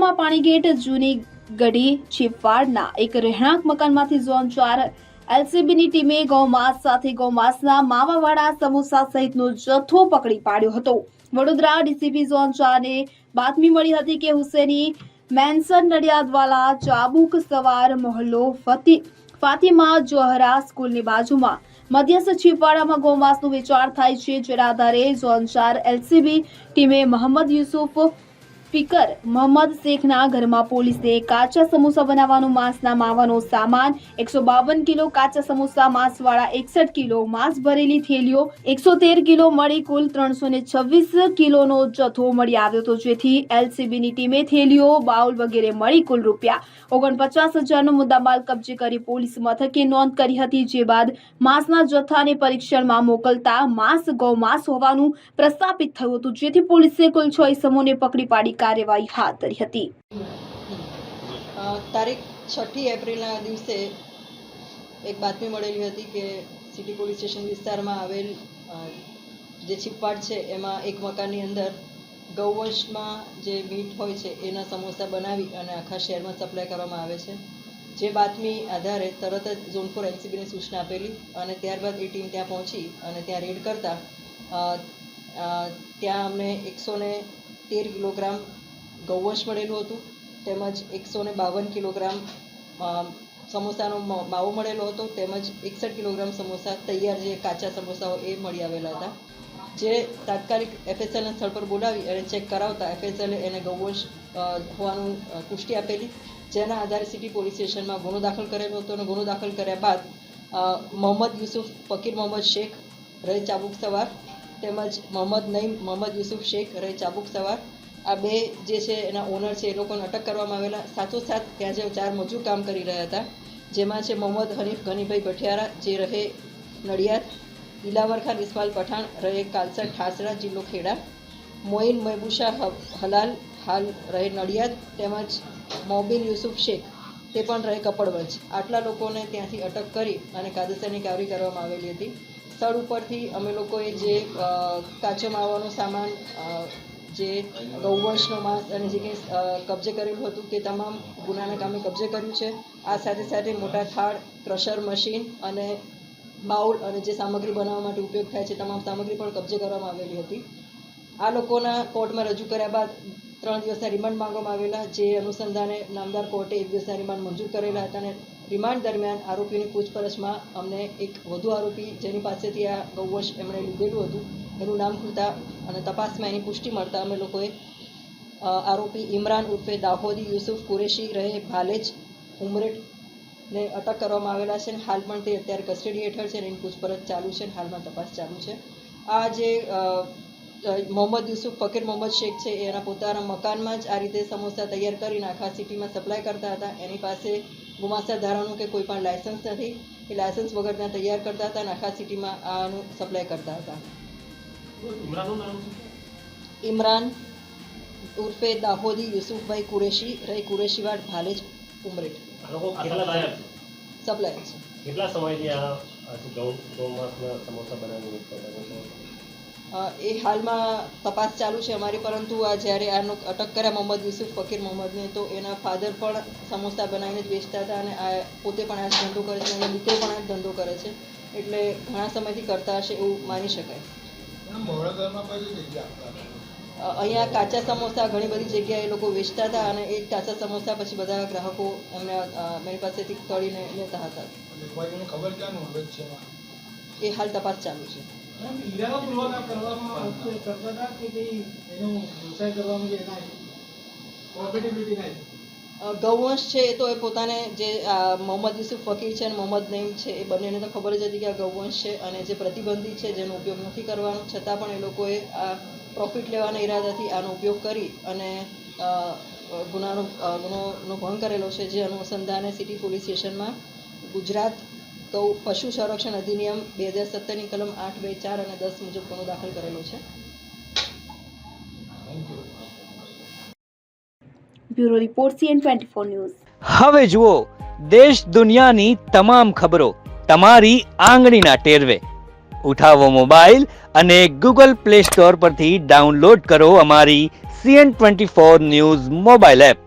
વડોદરામાં પાણીગેટ જૂની ગઢી છીપવાડના એક રહેણાંક મકાનમાંથી ઝોન ચાર એલસીબીની ટીમે ગૌમાંસ સાથે ગૌમાંસના માવાવાળા સમોસા સહિતનો જથ્થો પકડી પાડ્યો હતો. વડોદરા ડીસીપી ઝોન ચારને બાતમી મળી હતી કે હુસેની મેન્સન નડિયાદવાલા ચાબુક સવાર મોહલ્લો ફતી, ફાતિમા જોહરા સ્કૂલની બાજુમાં મધ્યસ્થ છીપવાડામાં ગૌમાંસનું વેચાણ થાય છે. જેના આધારે ઝોન ચાર એલસીબી ટીમે મોહમ્મદ યુસુફ ફિકર મોહમ્મદ શેખના ઘરમાં પોલીસે કાચા સમોસા બનાવવાનું માંસના માવાનો સામાન, એકસો બાવન કિલો કાચા સમોસા, માંસવાળા એકસઠ કિલો માંસ ભરેલી થેલીઓ, એકસો તેર કિલો મળી કુલ ત્રણસો છવ્વીસ કિલોનો જથ્થો મળી આવ્યો હતો. જેથી એલસીબીની ટીમે થેલીઓ, બાઉલ વગેરે મળી કુલ રૂપિયા ઓગણપચાસ હજારનો મુદ્દામાલ કબજે કરી પોલીસ મથકે નોંધ કરી હતી. જે બાદ માંસના જથ્થાને પરીક્ષણમાં મોકલતા માંસ ગૌમાંસ હોવાનું પ્રસ્થાપિત થયું હતું. જેથી પોલીસે કુલ છ ઇસમોને પકડી પાડી કાર્યવાહી હાથ ધરી હતી. તારીખ છઠ્ઠી એપ્રિલના દિવસે એક બાતમી મળેલી હતી કે સિટી પોલીસ સ્ટેશન વિસ્તારમાં આવેલ જે છીપવાડ છે, એમાં એક મકાનની અંદર ગૌવંશમાં જે મીટ હોય છે, એના સમોસા બનાવી અને આખા શહેરમાં સપ્લાય કરવામાં આવે છે. જે બાતમી આધારે તરત જ ઝોન ફોર એનસીબીને સૂચના આપેલી અને ત્યારબાદ એ ટીમ ત્યાં પહોંચી અને ત્યાં રેડ કરતા ત્યાં અમને એકસો ને તેર કિલોગ્રામ ગૌવંશ મળેલું હતું. તેમજ એકસો ને બાવન કિલોગ્રામ સમોસાનો માવો મળેલો હતો. તેમજ એકસઠ કિલોગ્રામ સમોસા તૈયાર જે કાચા સમોસાઓ એ મળી આવેલા હતા. જે તાત્કાલિક એફએસએલના સ્થળ પર બોલાવી અને ચેક કરાવતા એફએસએલે એને ગૌવંશ હોવાનું પુષ્ટિ આપેલી. જેના આધારે સિટી પોલીસ સ્ટેશનમાં ગુનો દાખલ કરેલો હતો અને ગુનો દાખલ કર્યા બાદ મોહમ્મદ યુસુફ, ફકીર મોહમ્મદ શેખ, રહે ચાબુક સવાર તેમજ મોહમ્મદ નઈમ, મોહમ્મદ યુસુફ, શેખ રહે ચાબુક સવાર. આ બે જે છે એના ઓનર છે એ લોકોને અટક કરવામાં આવેલા. સાથોસાથ ત્યાં જે ચાર મજૂર કામ કરી રહ્યા હતા, જેમાં છે મોહમ્મદ હનીફ, ગનીભાઈ ભઠિયારા, જે રહે નડિયાદ દિલાવર ખાન ઇસ્માલ પઠાણ, રહે કાલસર, ઠાસરા, જિલ્લો ખેડા. મોઇન મહેબુશા હલાલ હાલ રહે નડિયાદ, તેમજ મોબિલ યુસુફ શેખ, તે પણ રહે કપડવંજ. આટલા લોકોને ત્યાંથી અટક કરી અને કાયદેસરની કાર્યવાહી કરવામાં આવેલી હતી. સ્થળ ઉપરથી અમે લોકોએ જે કાચો માવાનો સામાન જે ગૌવંશનો માંસ અને જે કંઈ કબજે કરેલું હતું તે તમામ ગુનાના કામે કબજે કર્યું છે. આ સાથે સાથે મોટા થાળ, ક્રશર મશીન અને બાઉલ અને જે સામગ્રી બનાવવા માટે ઉપયોગ થાય છે તમામ સામગ્રી પણ કબજે કરવામાં આવેલી હતી. આ લોકોના કોર્ટમાં રજૂ કર્યા બાદ ત્રણ દિવસના રિમાન્ડ માંગવામાં આવેલા, જે અનુસંધાને નામદાર કોર્ટે એક દિવસના રિમાન્ડ મંજૂર કરેલા હતા અને રિમાન્ડ દરમિયાન આરોપીની પૂછપરછમાં અમને એક વધુ આરોપી જેની પાસેથી આ ગૌવંશ એમણે લીધેલું હતું. એનું નામ ખુલતા અને તપાસમાં એની પુષ્ટિ મળતા અમે લોકોએ આરોપી ઇમરાન ઉર્ફે દાહોદી યુસુફ કુરેશી રહે ભાલેજ ઉમરેટને અટક કરવામાં આવેલા છે અને હાલ પણ તે અત્યારે કસ્ટડી હેઠળ છે અને એની પૂછપરછ ચાલુ છે હાલમાં તપાસ ચાલુ છે. આ જે મોહમ્મદ યુસુફ ફકીર મોહમ્મદ શેખ છે એના પોતાના મકાનમાં જ આ રીતે સમોસા તૈયાર કરીને આખા સિટીમાં સપ્લાય કરતા હતા. એની પાસે ગુમાસ્તા ધારાનું કે કોઈ પણ લાયસન્સ નથી. એ લાયસન્સ વગર ત્યાં તૈયાર કરતા હતા અને આખા સિટીમાં આનું સપ્લાય કરતા હતા. ઇમરાન ઉર્ફે દાહોદી યુસુફભાઈ કુરેશી રહી કુરેશીવાડ ભાલેજ છે? સપ્લાય કેટલા સમયથી આ ગૌ સમોસા? અ, એ હાલમાં તપાસ ચાલુ છે અમારી પરંતુ આ જ્યારે આનો અટક કર્યા મોહમ્મદ યુસુફ ફકીર મોહમ્મદને તો એના ફાધર પણ સમોસા બનાવીને જ વેચતા હતા અને આ પોતે પણ આ ધંધો કરે છે અને દીકરો પણ આ ધંધો કરે છે. એટલે ઘણા સમયથી કરતા હશે એવું માની શકાય. અહીંયા કાચા સમોસા ઘણી બધી જગ્યાએ લોકો વેચતા હતા અને એ કાચા સમોસા પછી બધા ગ્રાહકો એમને મારી પાસેથી તળીને લેતા હતા. એ હાલ તપાસ ચાલુ છે. ગૌવંશ છે એ તો એ પોતાને જે મોહમ્મદ યુસુફ ફકીર છે અને મોહમ્મદ નઈમ છે, એ બંનેને તો ખબર જ હતી કે આ ગૌવંશ છે અને જે પ્રતિબંધિત છે જેનો ઉપયોગ નથી કરવાનો, છતાં પણ એ લોકોએ આ પ્રોફિટ લેવાના ઈરાદાથી આનો ઉપયોગ કરી અને ગુનાનો ગુનો ગુનોનો ભંગ કરેલો છે જે અનુસંધાને સિટી પોલીસ સ્ટેશનમાં ગુજરાત ગૌ પશુ સંરક્ષણ અધિનિયમ બે હજાર સત્તરની કલમ આઠ બે ચાર અને દસ મુજબ ગુનો દાખલ કરેલો છે? Bureau report CN twenty four news. હવે જુઓ દેશ દુનિયાની તમામ ખબરો તમારી આંગળીના ટેરવે. ઉઠાવો મોબાઈલ અને ગૂગલ પ્લે સ્ટોર પરથી ડાઉનલોડ કરો અમારી CN twenty four news mobile app.